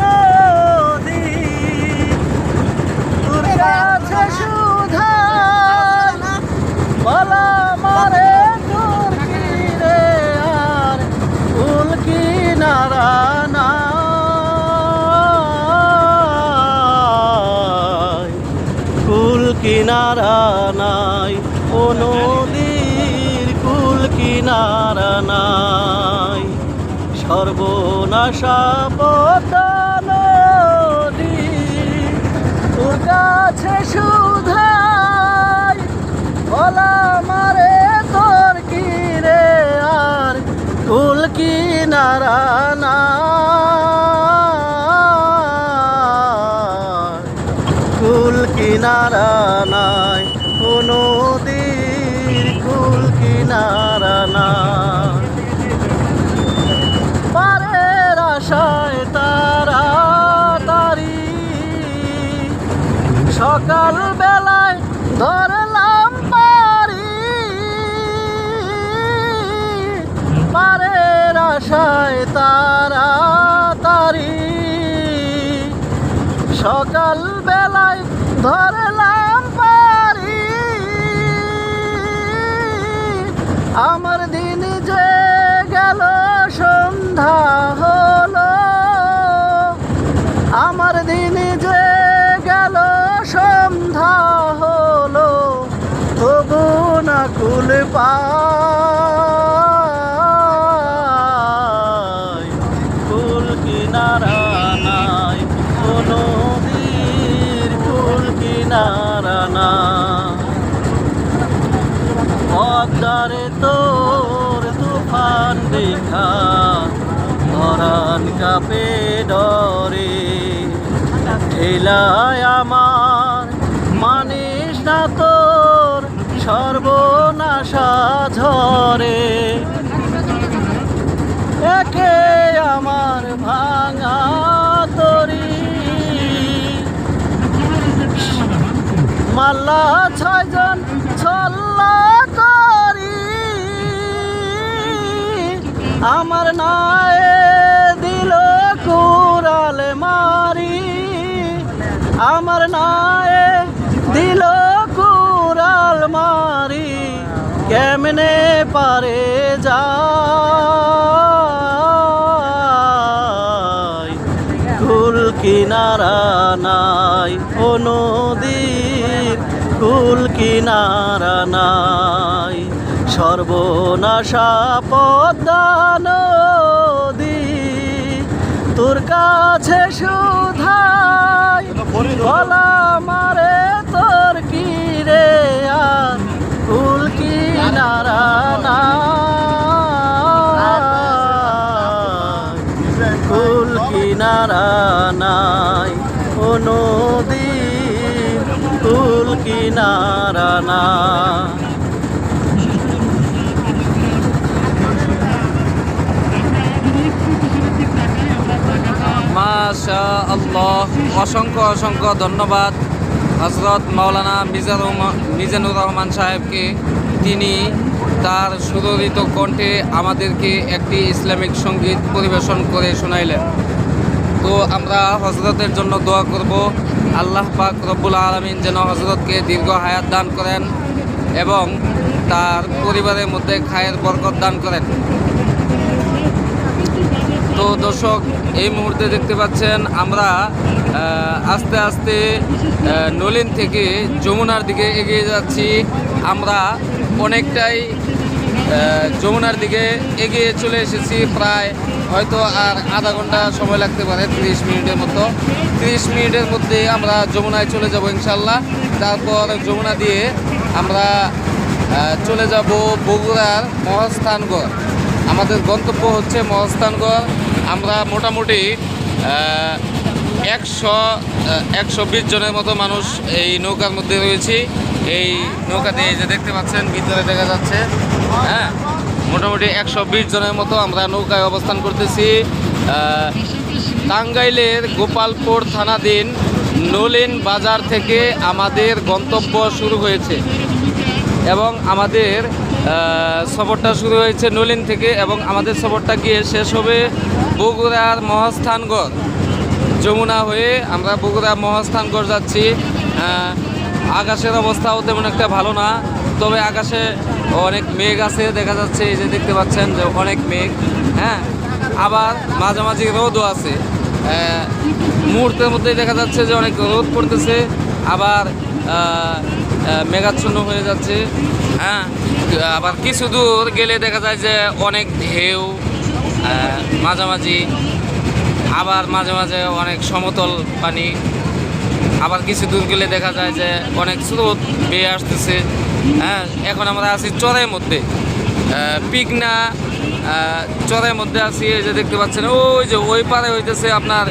নদী। তোর কাছে সুধাই বলা মারে তোর তীরে আর ফুল কিনারা নাই কুল কিনারা নাই ও নদীর কুল কিনারা নাই। সর্বনাশা নদী তোর কাছে সুধাই, বলা মারে তোর কি রে আর কুল কিনারা নাই কুল কিনারা নাই, কোনো নদীর কুল কিনারা নাই। সকাল বেলায় ধরলাম পারি পারের আশায় তারা তারি সকাল বেলায় ধরলাম পারি আমার দিন যে গেল সন্ধ্যা না কুল পাই কুল কিনারা নাই, কোনো নদীর কুল কিনারা পদ্মারে তোর তুফান দেখা ধরান কাপে ডরে। ঠেলায় আমার মানিস না তোর সর্বনাশা ঝরে। একে আমার ভাঙা তরি। মাল্লা ছয়জন ছল্লা করি। আমার নায়ে দিল কুরাল মারি। আমার নায়ে দিল কুরাল মারি। কেমনে পারে যায়? কুল কিনারা নাই ও নদীর কুল কিনারা নাই। সর্বনাশা পদ্মা নদী তোর কাছে সুধাই বলা মারে তোর নদীর কুল কিনারা মাশা আল্লাহ অসংখ্য অসংখ্য ধন্যবাদ হজরত মাওলানা মিজানুর মিজানুর রহমান সাহেবকে। তিনি তার সুদরিত কণ্ঠে আমাদেরকে একটি ইসলামিক সংগীত পরিবেশন করে শোনাইলেন। তো আমরা হজরতের জন্য দোয়া করব। আল্লাহ পাক রব্বুল আলমিন যেন হজরতকে দীর্ঘ হায়াত দান করেন এবং তার পরিবারের মধ্যে খায়ের বরকত দান করেন। তো দর্শক, এই মুহূর্তে দেখতে পাচ্ছেন আমরা আস্তে আস্তে নলিন থেকে যমুনার দিকে এগিয়ে যাচ্ছি। আমরা অনেকটাই যমুনার দিকে এগিয়ে চলে এসেছি প্রায় হয়তো আর আধা ঘণ্টা সময় লাগতে পারে, তিরিশ মিনিটের মতো। তিরিশ মিনিটের মধ্যে আমরা যমুনায় চলে যাব ইনশাল্লাহ তারপর যমুনা দিয়ে আমরা চলে যাব বগুড়ার মহাস্থানগড়। আমাদের গন্তব্য হচ্ছে মহস্থানগড়। আমরা মোটামুটি একশো একশো বিশ জনের মতো মানুষ এই নৌকার মধ্যে রয়েছি। এই নৌকা দিয়ে যে দেখতে পাচ্ছেন, ভিতরে দেখা যাচ্ছে হ্যাঁ মোটামুটি একশো বিশ জনের মতো আমরা নৌকায় অবস্থান করতেছি। টাঙ্গাইলের গোপালপুর থানাধীন নলিন বাজার থেকে আমাদের গন্তব্য শুরু হয়েছে এবং আমাদের সফরটা শুরু হয়েছে নলিন থেকে এবং আমাদের সফরটা গিয়ে শেষ হবে বগুড়ার মহাস্থানগড়। যমুনা হয়ে আমরা বগুড়া মহাস্থানগড় যাচ্ছি। আকাশের অবস্থাও তেমন একটা ভালো না, তবে আকাশে অনেক মেঘ আছে, দেখা যাচ্ছে এই যে দেখতে পাচ্ছেন যে অনেক মেঘ হ্যাঁ? আবার মাঝামাঝি রোদও আছে। মুহূর্তের মধ্যেই দেখা যাচ্ছে যে অনেক রোদ পড়তেছে, আবার মেঘাচ্ছন্ন হয়ে যাচ্ছে হ্যাঁ? আবার কিছু দূর গেলে দেখা যায় যে অনেক ঢেউ মাঝামাঝি, আবার মাঝে মাঝে অনেক সমতল পানি আবার কিছু দূর গেলে দেখা যায় যে অনেক স্রোত বেয়ে আসতেছে। হ্যাঁ এখন আমরা আছি চরের মধ্যে। পিকনা চরের মধ্যে আছি, এই যে দেখতে পাচ্ছেন, ওই যে ওই পারে হইতেছে আপনার